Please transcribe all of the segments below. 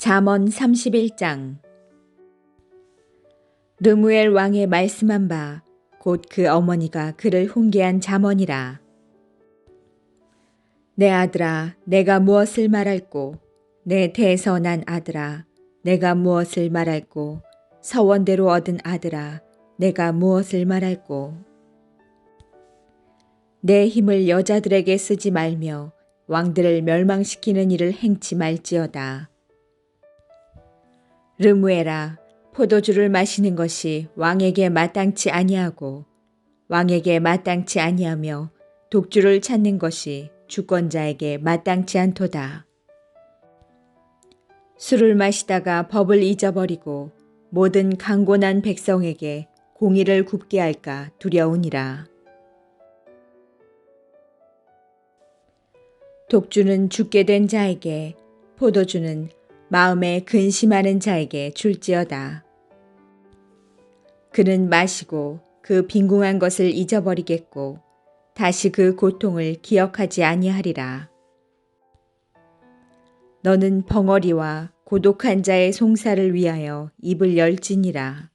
잠언 31장. 르무엘 왕의 말씀한 바 곧 그 어머니가 그를 훈계한 잠언이라. 내 아들아 내가 무엇을 말할꼬? 내난 아들아 내가 무엇을 말할꼬? 서원대로 얻은 아들아 내가 무엇을 말할꼬? 내 힘을 여자들에게 쓰지 말며 왕들을 멸망시키는 일을 행치 말지어다. 르무에라 포도주를 마시는 것이 왕에게 마땅치 아니하고 왕에게 마땅치 아니하며 독주를 찾는 것이 주권자에게 마땅치 않도다. 술을 마시다가 법을 잊어버리고 모든 강곤한 백성에게 공의를 굽게 할까 두려우니라. 독주는 죽게 된 자에게 포도주는 마음에 근심하는 자에게 줄지어다. 그는 마시고 그 빈궁한 것을 잊어버리겠고 다시 그 고통을 기억하지 아니하리라. 너는 벙어리와 고독한 자의 송사를 위하여 입을 열지니라.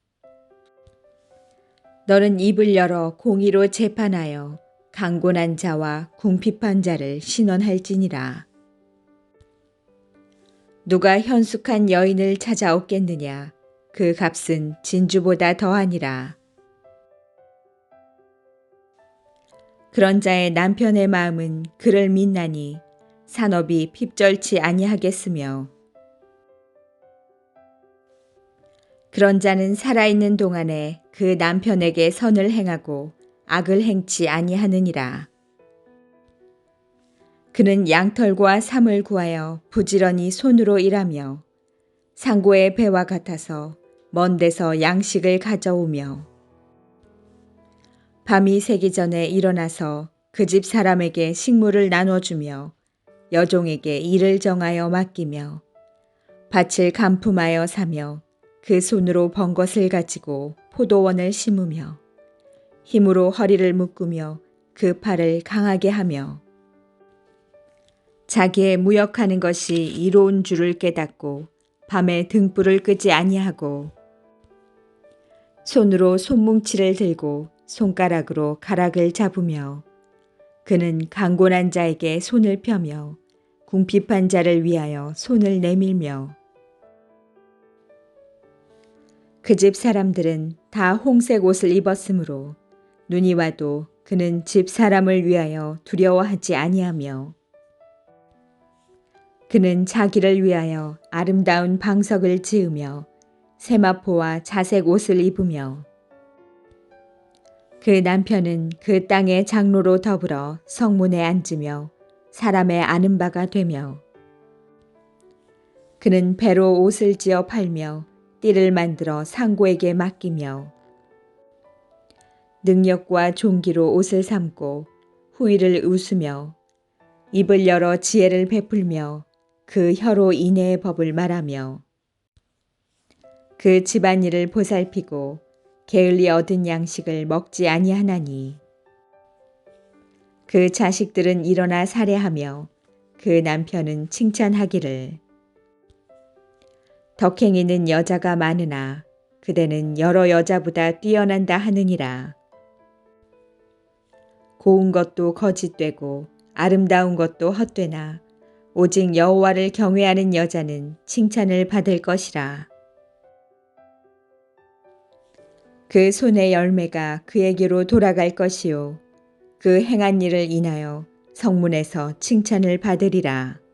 너는 입을 열어 공의로 재판하여 강곤한 자와 궁핍한 자를 신원할지니라. 누가 현숙한 여인을 찾아오겠느냐? 그 값은 진주보다 더하니라. 그런 자의 남편의 마음은 그를 믿나니 산업이 핍절치 아니하겠으며 그런 자는 살아있는 동안에 그 남편에게 선을 행하고 악을 행치 아니하느니라. 그는 양털과 삼을 구하여 부지런히 손으로 일하며 상고의 배와 같아서 먼 데서 양식을 가져오며 밤이 새기 전에 일어나서 그 집 사람에게 식물을 나눠주며 여종에게 일을 정하여 맡기며 밭을 간품하여 사며 그 손으로 번 것을 가지고 포도원을 심으며 힘으로 허리를 묶으며 그 팔을 강하게 하며 자기의 무역하는 것이 이로운 줄을 깨닫고 밤에 등불을 끄지 아니하고 손으로 손뭉치를 들고 손가락으로 가락을 잡으며 그는 강곤한 자에게 손을 펴며 궁핍한 자를 위하여 손을 내밀며 그 집 사람들은 다 홍색 옷을 입었으므로 눈이 와도 그는 집 사람을 위하여 두려워하지 아니하며 그는 자기를 위하여 아름다운 방석을 지으며 세마포와 자색 옷을 입으며 그 남편은 그 땅의 장로로 더불어 성문에 앉으며 사람의 아는 바가 되며 그는 배로 옷을 지어 팔며 띠를 만들어 상고에게 맡기며 능력과 종기로 옷을 삼고 후일을 웃으며 입을 열어 지혜를 베풀며 그 혀로 인해의 법을 말하며 그 집안일을 보살피고 게을리 얻은 양식을 먹지 아니하나니 그 자식들은 일어나 살해하며 그 남편은 칭찬하기를 덕행이는 여자가 많으나 그대는 여러 여자보다 뛰어난다 하느니라. 고운 것도 거짓되고 아름다운 것도 헛되나 오직 여호와를 경외하는 여자는 칭찬을 받을 것이라. 그 손의 열매가 그에게로 돌아갈 것이요 그 행한 일을 인하여 성문에서 칭찬을 받으리라.